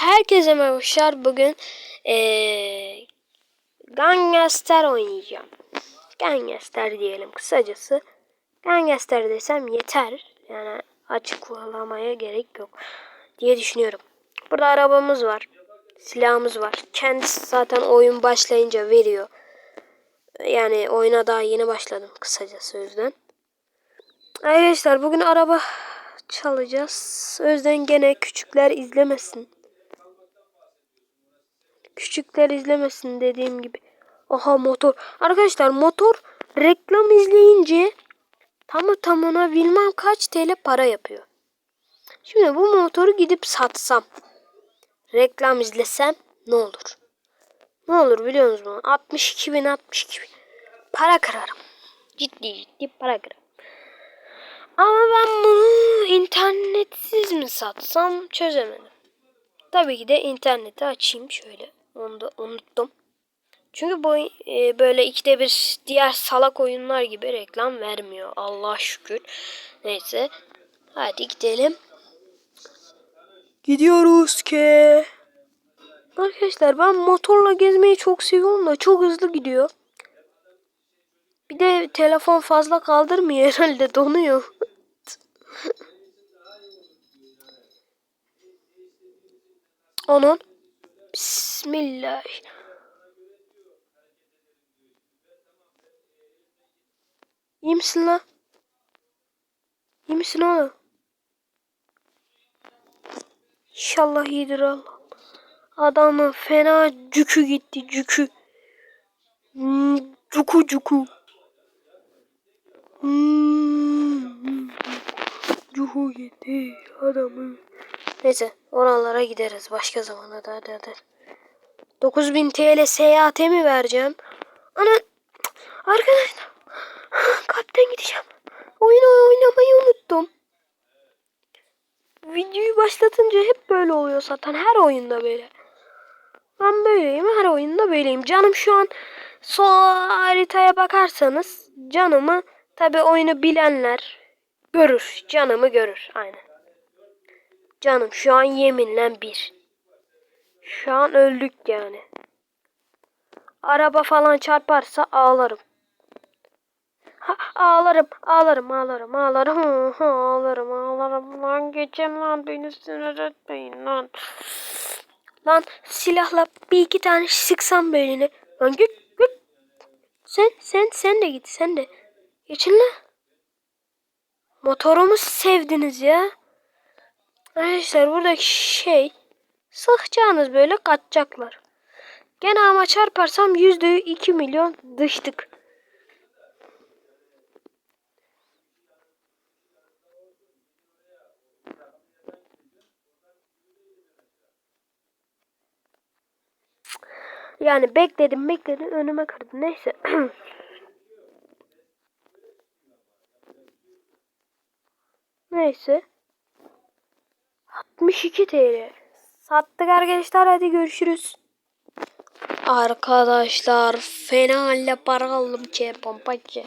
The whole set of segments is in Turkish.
Herkese merhabalar. Bugün ee, Gangster oynayacağım. Gangster diyelim kısacası. Gangster desem yeter. Yani açıklamaya gerek yok diye düşünüyorum. Burada arabamız var. Silahımız var. Kendisi zaten oyun başlayınca veriyor. Yani oyuna daha yeni başladım kısacası yüzden. Arkadaşlar bugün araba çalacağız. O yüzden gene küçükler izlemesin. Küçükler izlemesin dediğim gibi. Aha motor. Arkadaşlar motor reklam izleyince tamı tamına bilmem kaç TL para yapıyor. Şimdi bu motoru gidip satsam. Reklam izlesem ne olur? Ne olur biliyor musunuz? 62 bin 62 bin. Para kırarım. Ciddi ciddi para kırarım. Ama ben bunu internetsiz mi satsam çözemedim. Tabii ki de interneti açayım şöyle. Onu da unuttum. Çünkü bu e, böyle ikide bir diğer salak oyunlar gibi reklam vermiyor. Allah şükür. Neyse. Hadi gidelim. Gidiyoruz ki. Arkadaşlar ben motorla gezmeyi çok seviyorum da çok hızlı gidiyor. Bir de telefon fazla kaldırmıyor herhalde donuyor. Onun Bismillah. İyi misin lan? İyi misin oğlum? İnşallah iyidir Allah. Adamın fena cükü gitti cükü. Cuku cuku. Hmm, gitti adamın. Neyse oralara gideriz başka zamanda da hadi hadi. 9000 TL seyahate mi vereceğim? Ana arkadaşlar kalpten gideceğim. Oyunu oynamayı unuttum. Videoyu başlatınca hep böyle oluyor zaten her oyunda böyle. Ben böyleyim her oyunda böyleyim. Canım şu an sol haritaya bakarsanız canımı tabi oyunu bilenler görür. Canımı görür aynen. Canım şu an yeminle bir. Şu an öldük yani. Araba falan çarparsa ağlarım. Ha, ağlarım, ağlarım, ağlarım, ağlarım, ağlarım, ağlarım. Lan geçen lan beni sinir etmeyin lan. Lan silahla bir iki tane sıksam beynine. Lan git, git. Sen, sen, sen de git, sen de. Geçin lan. Motorumu sevdiniz ya. Arkadaşlar buradaki şey sıkacağınız böyle kaçacaklar. Gene ama çarparsam yüzde iki milyon dıştık. Yani bekledim bekledim önüme kırdı. Neyse. Neyse. 62 TL. Sattık arkadaşlar hadi görüşürüz. Arkadaşlar fena halde para aldım ki pompacı.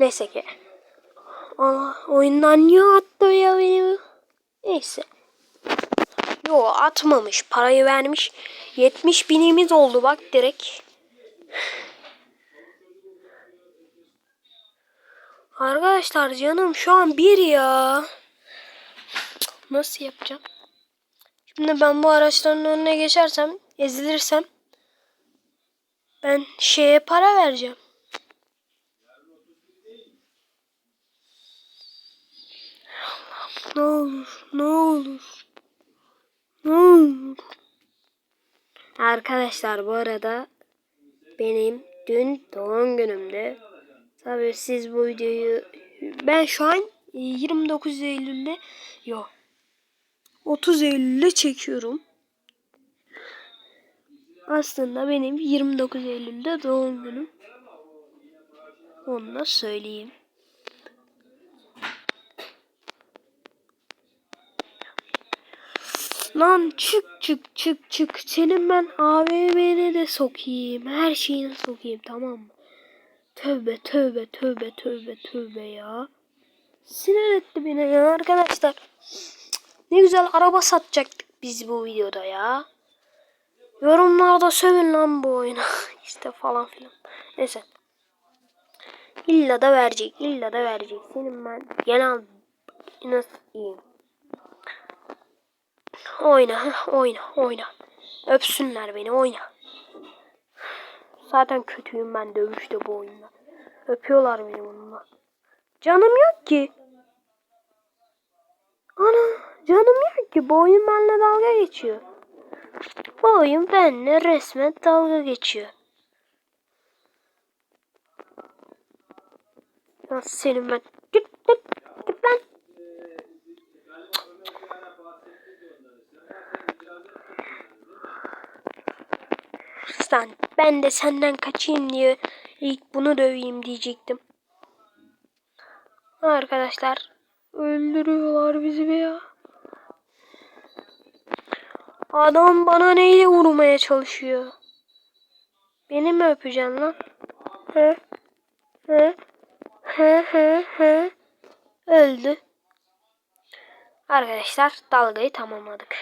Neyse ki. Aa, oyundan niye attı ya beni? Neyse. Yo atmamış. Parayı vermiş. 70 binimiz oldu bak direkt. Arkadaşlar canım şu an bir ya. Nasıl yapacağım? Şimdi ben bu araçların önüne geçersem, ezilirsem ben şeye para vereceğim. Ne olur, ne olur. Ne olur. Arkadaşlar bu arada benim dün doğum günümde. Tabii siz bu videoyu ben şu an 29 Eylül'de yok 30 Eylül'de çekiyorum. Aslında benim 29 Eylül'de doğum günüm. Onu da söyleyeyim. Lan çık çık çık çık. Senin ben AVM'ne de sokayım. Her şeyine sokayım tamam mı? Tövbe tövbe tövbe tövbe tövbe ya. Sinir etti beni ya arkadaşlar. Ne güzel araba satacaktık. biz bu videoda ya. Yorumlarda sövün lan bu oyuna. işte falan filan. Neyse. İlla da verecek. illa da verecek. Senin ben genel nasıl iyiyim. Oyna, oyna, oyna. Öpsünler beni, oyna. Zaten kötüyüm ben dövüşte bu oyunda. Öpüyorlar beni bununla. Canım yok ki. Ana, canım yok ki. Bu oyun benimle dalga geçiyor. Bu oyun benimle resmen dalga geçiyor. Ya senin ben. Git, git, git lan. Sen, ben de senden kaçayım diye ilk bunu döveyim diyecektim. Arkadaşlar öldürüyorlar bizi be ya. Adam bana neyle vurmaya çalışıyor? Beni mi öpeceksin lan? He? He? He he he. Öldü. Arkadaşlar dalgayı tamamladık.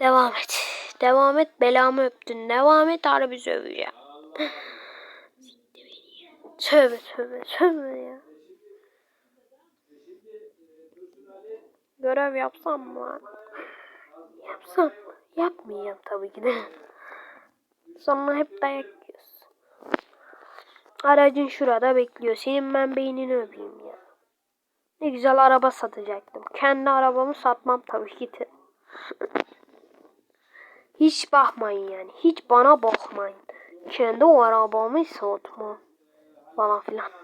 Devam et. Devam et. Belamı öptün. Devam et. Harbi söveceğim. Tövbe tövbe tövbe ya. Görev yapsam mı? Yapsam. Yapmayacağım tabii ki de. Sonra hep dayak yiyoruz. Aracın şurada bekliyor. Senin ben beynini öpeyim ya. Ne güzel araba satacaktım. Kendi arabamı satmam tabii ki de. Hiç bakmayın yani. Hiç bana bakmayın. Kendi arabamı satmam. Falan filan.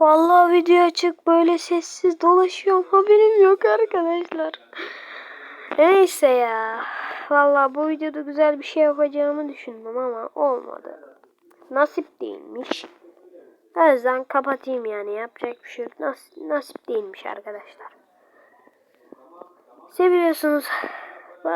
Vallahi video açık böyle sessiz dolaşıyorum. Haberim yok arkadaşlar. Neyse ya. Vallahi bu videoda güzel bir şey yapacağımı düşündüm ama olmadı. Nasip değilmiş. O yüzden kapatayım yani yapacak bir şey yok. Nas nasip değilmiş arkadaşlar. Seviyorsunuz.